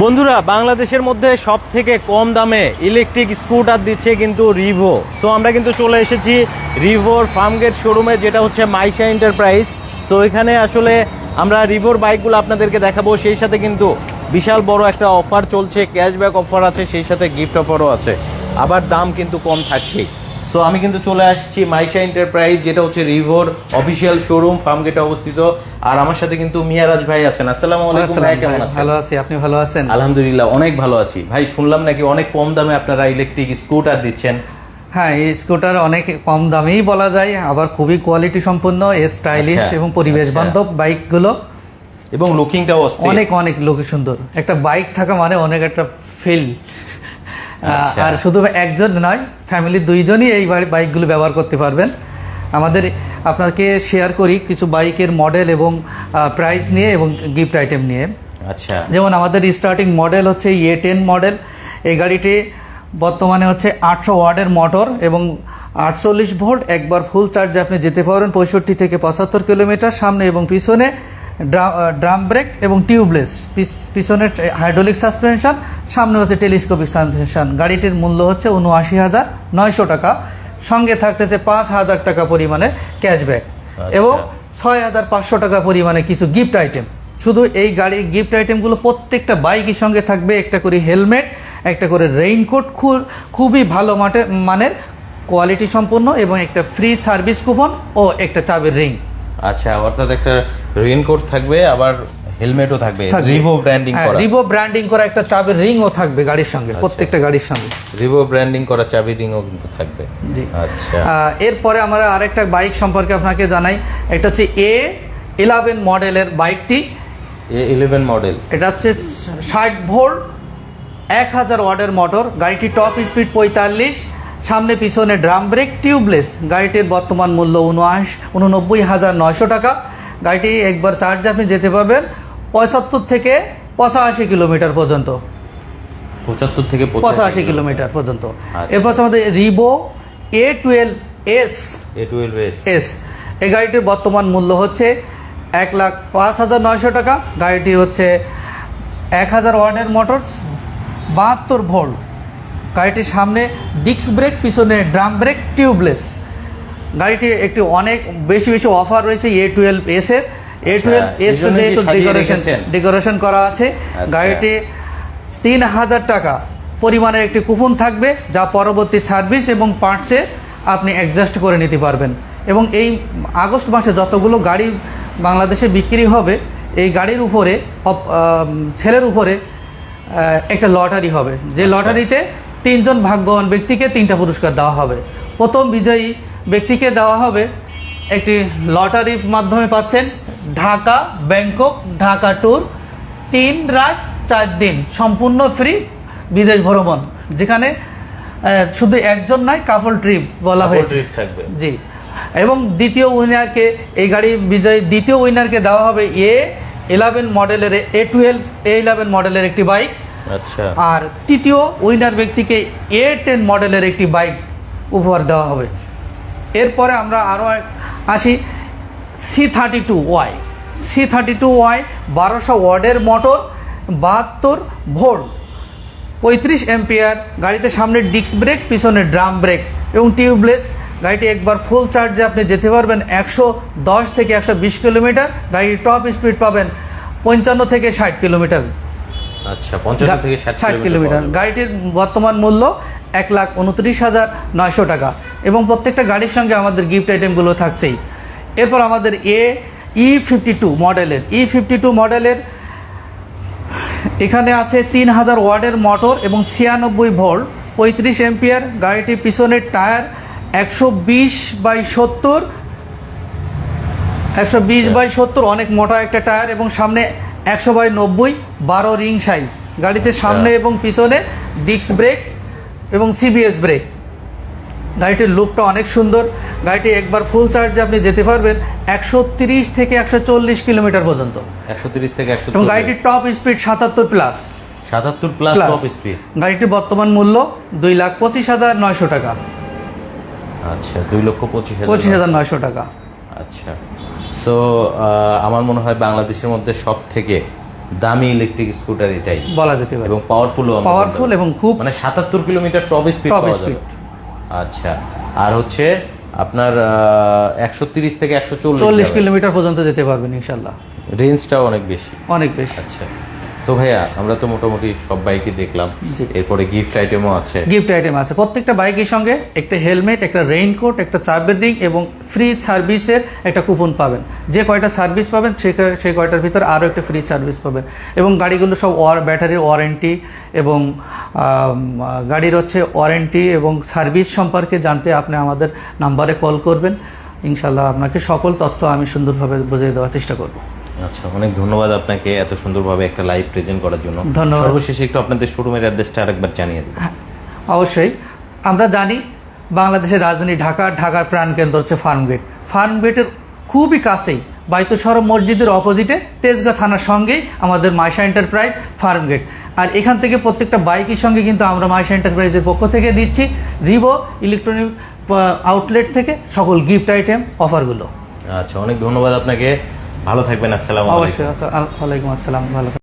বন্ধুরা, বাংলাদেশের মধ্যে সব থেকে কম দামে ইলেকট্রিক স্কুটার দিচ্ছে কিন্তু রিভো সো আমরা কিন্তু চলে এসেছি রিভোর ফার্মগেট শোরুমে যেটা হচ্ছে মাইশা এন্টারপ্রাইজ সো এখানে আসলে আমরা রিভোর বাইকগুলো আপনাদেরকে দেখাবো। সেই সাথে কিন্তু বিশাল বড় একটা অফার চলছে ক্যাশব্যাক অফার আছে, সেই সাথে গিফট অফারও আছে। আবার দাম কিন্তু কম থাকছেই। সো আমি কিন্তু চলে আসছি মাইশা এন্টারপ্রাইজ যেটা হচ্ছে রিভোর অফিসিয়াল শোরুম ফার্ম ফার্মগেটে অবস্থিত। আর আমার সাথে কিন্তু মিয়ারাজ ভাই আছেন। আসসালামু আলাইকুম ভাই কেমন আছেন? ভালো আছি। আপনি ভালো আছেন? আলহামদুলিল্লাহ অনেক ভালো আছি। ভাই শুনলাম নাকি অনেক কম দামে আপনারা ইলেকট্রিক স্কুটার দিচ্ছেন? হ্যাঁ এই স্কুটার অনেক কম দামেই বলা যায় আবার খুবই কোয়ালিটি সম্পন্ন স্টাইলিশ আচ্ছা, এবং পরিবেশ আচ্ছা। বান্ধব বাইকগুলো এবং লুকিংটাও অনেক অনেক লোক সুন্দর। একটা বাইক থাকা মানে অনেক একটা ফিল। আর শুধু একজন নয় ফ্যামিলির দুইজনই এই বাই- বাইকগুলো ব্যবহার করতে পারবেন। আমাদের আপনাকে শেয়ার করি কিছু বাইকের মডেল এবং প্রাইস নিয়ে এবং গিফট আইটেম নিয়ে। আচ্ছা। যেমন আমাদের স্টার্টিং মডেল হচ্ছে এ টেন মডেল এই গাড়িটি বর্তমানে হচ্ছে আটশো ওয়ার্ডের মোটর এবং আটচল্লিশ ভোল্ট একবার ফুল চার্জে আপনি যেতে পারবেন পঁয়ষট্টি থেকে পঁচাত্তর কিলোমিটার সামনে এবং পিছনে। ড্রাম ব্রেক এবং টিউবলেস। পিছনে হাইড্রোলিক সাসপেনশন সামনে হচ্ছে টেলিস্কোপিক সাসপেনশন। গাড়িটির মূল্য হচ্ছে উনআশি হাজার নয়শো টাকা। সঙ্গে থাকতেছে পাঁচ হাজার টাকা পরিমাণে ক্যাশব্যাক। এবং ছয় হাজার পাঁচশো টাকা পরিমাণে কিছু গিফট আইটেম। শুধু এই গাড়ির গিফট আইটেমগুলো প্রত্যেকটা বাইকের সঙ্গে থাকবে। একটা করে হেলমেট একটা করে রেইনকোট খুব খুবই ভালো মানের কোয়ালিটি সম্পন্ন এবং একটা ফ্রি সার্ভিস কুপন ও একটা চাবির রিং। আচ্ছা অর্থাৎ একটা রেইনকোট থাকবে আবার হেলমেটও থাকবে। রিভো ব্র্যান্ডিং করা। রিভো ব্র্যান্ডিং করা একটা চাবির রিংও থাকবে গাড়ির সঙ্গে প্রত্যেকটা গাড়ির সঙ্গে। রিভো ব্র্যান্ডিং করা চাবি রিংও কিন্তু থাকবে। জি। আচ্ছা। এরপরে আমরা আরেকটা বাইক সম্পর্কে আপনাকে জানাই। এটা হচ্ছে এ ইলেভেন মডেলের বাইকটি এ ইলেভেন মডেল এটা হচ্ছে ষাট ভোল্ট এক হাজার ওয়ার্ডের মোটর গাড়িটি টপ স্পিড পঁয়তাল্লিশ সামনে পিছনে ড্রাম ব্রেক টিউবলেস। গাড়িটির বর্তমান মূল্য উনআশ উননব্বই হাজার নয়শো টাকা। গাড়িটি একবার চার্জে আপনি যেতে পারবেন পঁচাত্তর থেকে পঁচাশি কিলোমিটার পর্যন্ত। পঁচাত্তর থেকে পঁচাশি কিলোমিটার। পর্যন্ত। আচ্ছা। এরপর আমাদের Rivo A twelve S. A twelve S. S. এই গাড়িটির বর্তমান মূল্য হচ্ছে এক লাখ পাঁচ হাজার নয়শো টাকা। গাড়িটি হচ্ছে এক হাজার ওয়ার্ডের মোটরস বাহাত্তর ভোল্ট। গাড়িটির সামনে ডিস্ক ব্রেক পিছনে ড্রাম ব্রেক টিউবলেস গাড়িটি একটি অনেক বেশি বেশি অফার রয়েছে এ টুয়েলভ এস এর। এ টুয়েলভ এস যেহেতু ডেকোরেশন ডেকোরেশন করা আছে। আচ্ছা। গাড়িটি তিন হাজার টাকা পরিমাণের একটি কুপন থাকবে যা পরবর্তী সার্ভিস এবং পার্টসে আপনি অ্যাডজাস্ট করে নিতে পারবেন। এবং এই আগস্ট মাসে যতগুলো গাড়ি বাংলাদেশে বিক্রি হবে এই গাড়ির উপরে সেলের উপরে একটা লটারি হবে। যে লটারিতে তিনজন ভাগ্যবান ব্যক্তিকে তিনটা পুরস্কার দেওয়া হবে। প্রথম বিজয়ী ব্যক্তিকে দেওয়া হবে একটি লটারির মাধ্যমে পাচ্ছেন ঢাকা ব্যাংকক ঢাকা ট্যুর তিন রাত চার দিন সম্পূর্ণ ফ্রি বিদেশ ভ্রমণ যেখানে শুধু একজন নয় কাপল ট্রিপ বলা হয়েছে। জি। এবং দ্বিতীয় উইনারকে এই গাড়ি বিজয়ী দ্বিতীয় উইনারকে দেওয়া হবে এ ইলেভেন মডেলের এ টুয়েলভ এ ইলেভেন মডেলের একটি বাইক আচ্ছা। আর তৃতীয় উইনার ব্যক্তিকে এ টেন মডেলের একটি বাইক উপহার দেওয়া হবে। এরপরে আমরা আরও আসি। C thirty two Y C thirty two Y বারোশো ওয়ার্ডের মোটর, বাহাত্তর ভোল্ট, পঁয়ত্রিশ এম্পিয়ার গাড়িতে সামনে ডিস্ক ব্রেক পিছনে ড্রাম ব্রেক এবং টিউবলেস গাড়িটি একবার ফুল চার্জে আপনি যেতে পারবেন একশো দশ থেকে একশো বিশ কিলোমিটার। গাড়ির টপ স্পিড পাবেন পঞ্চান্ন থেকে ষাট কিলোমিটার। আচ্ছা পঞ্চান্ন থেকে ষাট ষাট কিলোমিটার গাড়িটির বর্তমান মূল্য এক লাখ উনত্রিশ হাজার নয়শো টাকা এবং প্রত্যেকটা গাড়ির সঙ্গে আমাদের গিফট আইটেমগুলো থাকছেই। এরপর আমাদের এ ই ফিফটি টু মডেলের। ই ফিফটি টু মডেলের এখানে আছে তিন হাজার ওয়ার্ডের মোটর এবং ছিয়ানব্বই ভোল্ট পঁয়ত্রিশ এম্পিয়ার গাড়িটির পিছনের টায়ার একশো বিশ বাই সত্তর একশো বিশ বাই সত্তর অনেক মোটা একটা টায়ার এবং সামনে একশো বাই নব্বই বারো রিং সাইজ। গাড়িতে সামনে এবং পিছনে ডিস্ক ব্রেক এবং সিবিএস ব্রেক। গাড়িটির লুকটা অনেক সুন্দর। গাড়িটি একবার ফুল চার্জে আপনি যেতে পারবেন একশো তিরিশ থেকে একশো চল্লিশ কিলোমিটার পর্যন্ত। একশো তিরিশ থেকে একশো এবং গাড়িটির টপ স্পিড সাতাত্তর প্লাস সাতাত্তর প্লাস। টপ স্পিড গাড়িটির বর্তমান মূল্য দুই লাখ পঁচিশ হাজার নয়শো টাকা। আচ্ছা দুই লক্ষ পঁচিশ পঁচিশ হাজার নয়শো টাকা। আচ্ছা। সো আমার মনে হয় বাংলাদেশের মধ্যে সব থেকে দামি ইলেকট্রিক স্কুটার এটাই। বলা যেতে পারে। এবং পাওয়ারফুল পাওয়ারফুল এবং খুব মানে সাতাত্তর কিলোমিটার টপ স্পিড টপ পাওয়া যাবে। আচ্ছা। আর হচ্ছে আপনার একশো তিরিশ থেকে একশো চল্লিশ চল্লিশ কিলোমিটার পর্যন্ত যেতে পারবেন ইনশাল্লাহ রেঞ্জটাও অনেক বেশি। অনেক বেশি। আচ্ছা। তো ভাইয়া আমরা তো মোটামুটি সব বাইকই দেখলাম। এরপরে গিফট আইটেমও আছে। গিফট আইটেম আছে। প্রত্যেকটা বাইকের সঙ্গে একটা হেলমেট একটা রেইনকোট একটা চার্জের রিং এবং ফ্রি সার্ভিসের একটা কুপন পাবেন। যে কয়টা সার্ভিস পাবেন সে সেই কয়টার ভিতর আরও একটা ফ্রি সার্ভিস পাবেন। এবং গাড়িগুলো সব ওয়ার ব্যাটারির ওয়ারেন্টি এবং গাড়ির হচ্ছে ওয়ারেন্টি এবং সার্ভিস সম্পর্কে জানতে আপনি আমাদের নাম্বারে কল করবেন। ইনশাল্লাহ আপনাকে সকল তথ্য আমি সুন্দরভাবে বুঝিয়ে দেওয়ার চেষ্টা করব। আচ্ছা অনেক ধন্যবাদ আপনাকে এত সুন্দরভাবে একটা লাইভ প্রেজেন্ট করার জন্য। ধন্যবাদ। সর্বশেষে একটু আপনাদের শোরুমের অ্যাড্রেসটা আরেকবার জানিয়ে দেবেন অবশ্যই। আমরা জানি বাংলাদেশের রাজধানী ঢাকা ঢাকার প্রাণকেন্দ্র হচ্ছে ফার্মগেট। ফার্মগেটের খুবই কাছেই বাইতুসরব মসজিদের অপোজিটে তেজগাঁ থানার সঙ্গেই আমাদের মাইশা এন্টারপ্রাইজ ফার্মগেট। আর এখান থেকে প্রত্যেকটা বাইকের সঙ্গে কিন্তু আমরা মাইশা এন্টারপ্রাইজের পক্ষ থেকে দিচ্ছি রিভো ইলেকট্রনিক আউটলেট থেকে সকল গিফট আইটেম অফারগুলো আচ্ছা অনেক ধন্যবাদ আপনাকে। ভালো থাকবেন আসসালাম অবশ্যই আলাইকুম আসসালাম ভালো।